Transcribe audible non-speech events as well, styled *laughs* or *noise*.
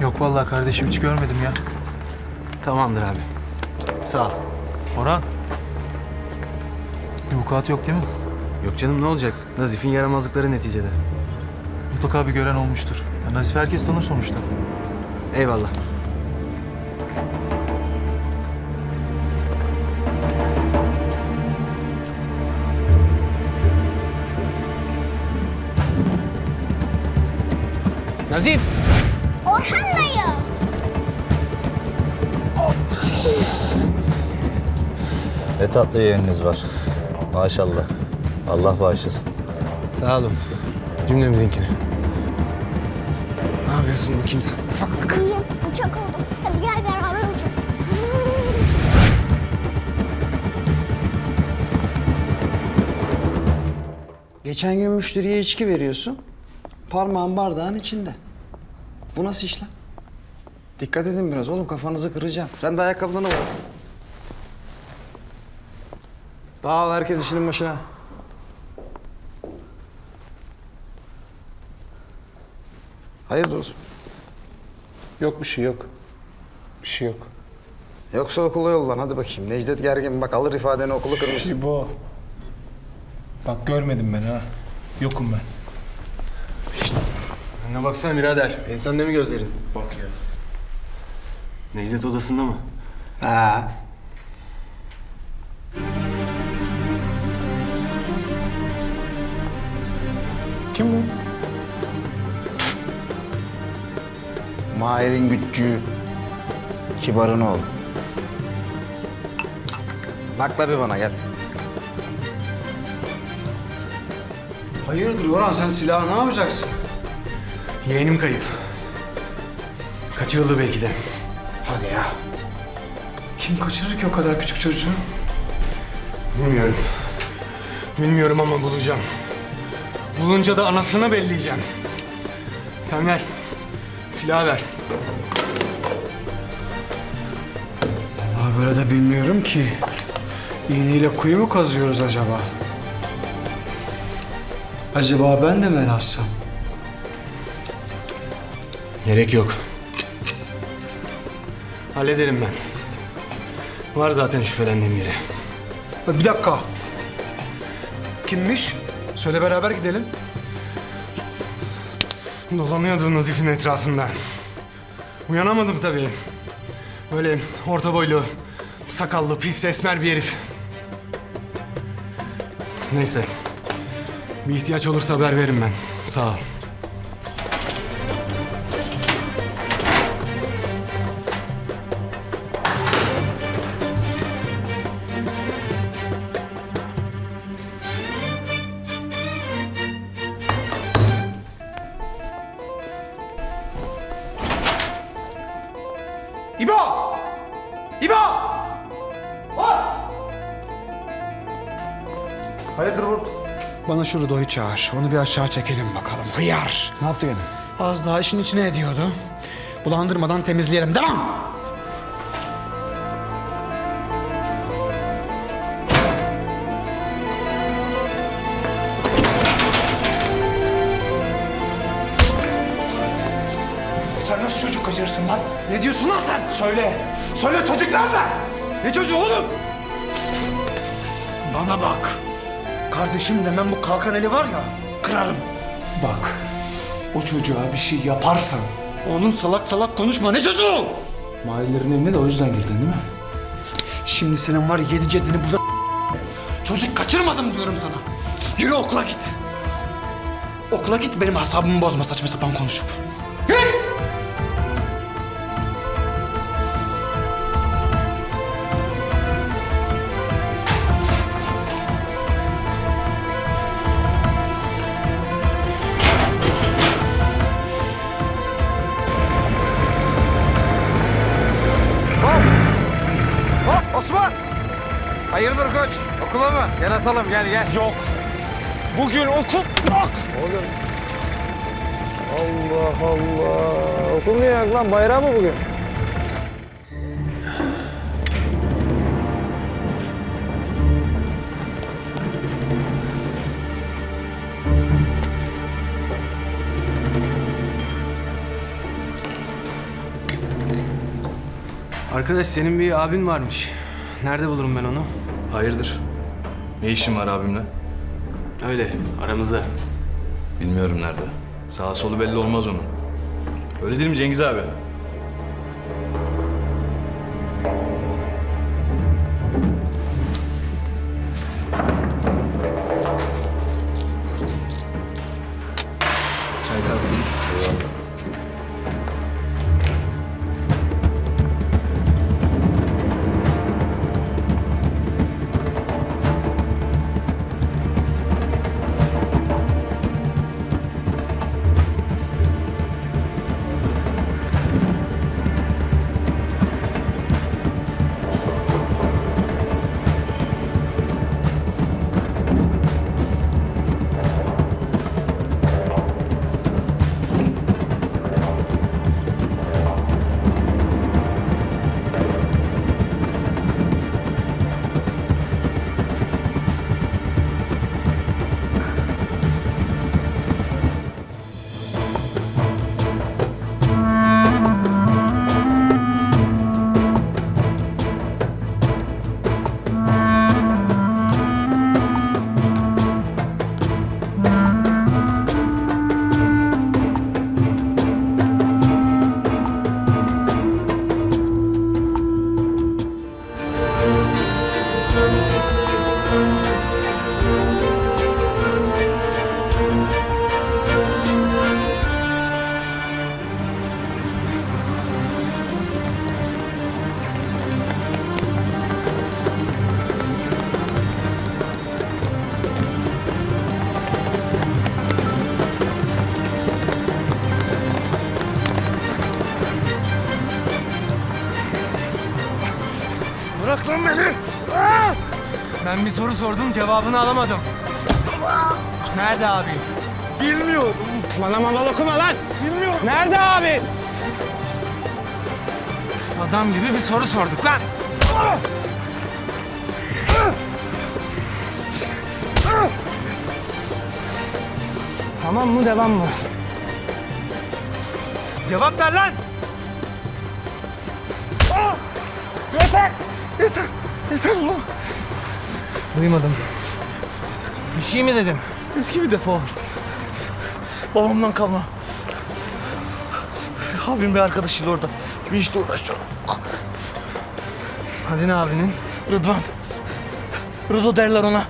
Yok vallahi kardeşim hiç görmedim ya. Tamamdır abi. Sağ ol. Orhan. Bir vukuat yok değil mi? Yok canım ne olacak? Nazif'in yaramazlıkları neticede. Mutlaka bir gören olmuştur. Ya Nazif herkes tanır sonuçta. Eyvallah. Nazif! Ne tatlı yeğeniniz var. Maşallah. Allah bağışlasın. Sağ olun. Cümlemizinkini. Ne yapıyorsun bakayım sen? Ufaklık. İyiyim. Uçak oldum. Hadi gel beraber uçalım. Geçen gün müşteriye içki veriyorsun. Parmağın bardağın içinde. Bu nasıl iş lan? Dikkat edin biraz oğlum kafanızı kıracağım. Sen de ayakkabılarına bak. Dağıl herkes işinin başına. Hayırdır olsun? Yok bir şey yok. Bir şey yok. Yoksa okula yollan hadi bakayım. Necdet Gergin bak alır ifadeni okulu kırmışsın. İbo. Bak görmedim beni ha. Yokum ben. Önüne baksana birader. Ensende mi gözlerin? Bak ya. Necdet odasında mı? Ha. Kim bu? Mahir'in güççüğü. Kibarın oğlu. Nakla bir bana gel. Hayırdır Orhan sen silahı ne yapacaksın? Yeğenim kayıp. Kaçırıldı belki de. Hadi ya. Kim kaçırır ki o kadar küçük çocuğu? Bilmiyorum. Bilmiyorum ama bulacağım. Bulunca da anasını belleyeceğim. Sen ver. Silah ver. Vallahi böyle de bilmiyorum ki. İğneyle kuyu mu kazıyoruz acaba? Acaba ben de mi? Gerek yok. Hallederim ben. Var zaten şüphelendiğim biri. Bir dakika. Kimmiş? Söyle beraber gidelim. Dolanıyordu Nazif'in etrafında. Uyanamadım tabii. Böyle orta boylu, sakallı, pis, esmer bir herif. Neyse. Bir ihtiyaç olursa haber veririm ben. Sağ ol. Bana şu Rudo'yu çağır. Onu bir aşağı çekelim bakalım. Hıyar. Ne yaptı gene? Az daha işin içine ediyordu. Bulandırmadan temizleyelim. Devam! Sen nasıl çocuk kaçırırsın lan? Ne diyorsun lan sen? Söyle. Söyle çocuk nerede? Ne çocuğu oğlum? Bana bak. Kardeşim demem bu kalkan eli var ya kırarım. Bak o çocuğa bir şey yaparsan. Oğlum salak salak konuşma ne çocuğu? Mahallelerin evine de o yüzden girdin değil mi? Şimdi senin var ya yedi ceddini burada *laughs* Çocuk kaçırmadım diyorum sana. Yürü okula git. Okula git benim asabımı bozma saçma sapan konuşup. Okula mı? Gel atalım gel gel. Yok. Bugün okul yok. Allah Allah. Okul niye yok lan? Bayram mı bugün? Arkadaş senin bir abin varmış. Nerede bulurum ben onu? Hayırdır? Ne işin var abimle? Öyle aramızda. Bilmiyorum nerede. Sağa solu belli olmaz onun. Öyle değil mi Cengiz abi? Ben bir soru sordum cevabını alamadım. Nerede abi? Bilmiyorum. Bana mama dokuma lan! Bilmiyorum. Nerede abi? Adam gibi bir soru sorduk lan. Tamam mı devam mı? Cevap ver lan. Yeter! Yeter! Yeter ulan! Duymadım. Bir şey mi dedim? Eski bir depo. Babamdan kalma. Abim bir arkadaşıyla orada. Bir işte uğraşıyor. Hadi ne abinin? Rıdvan. Rıdo derler ona.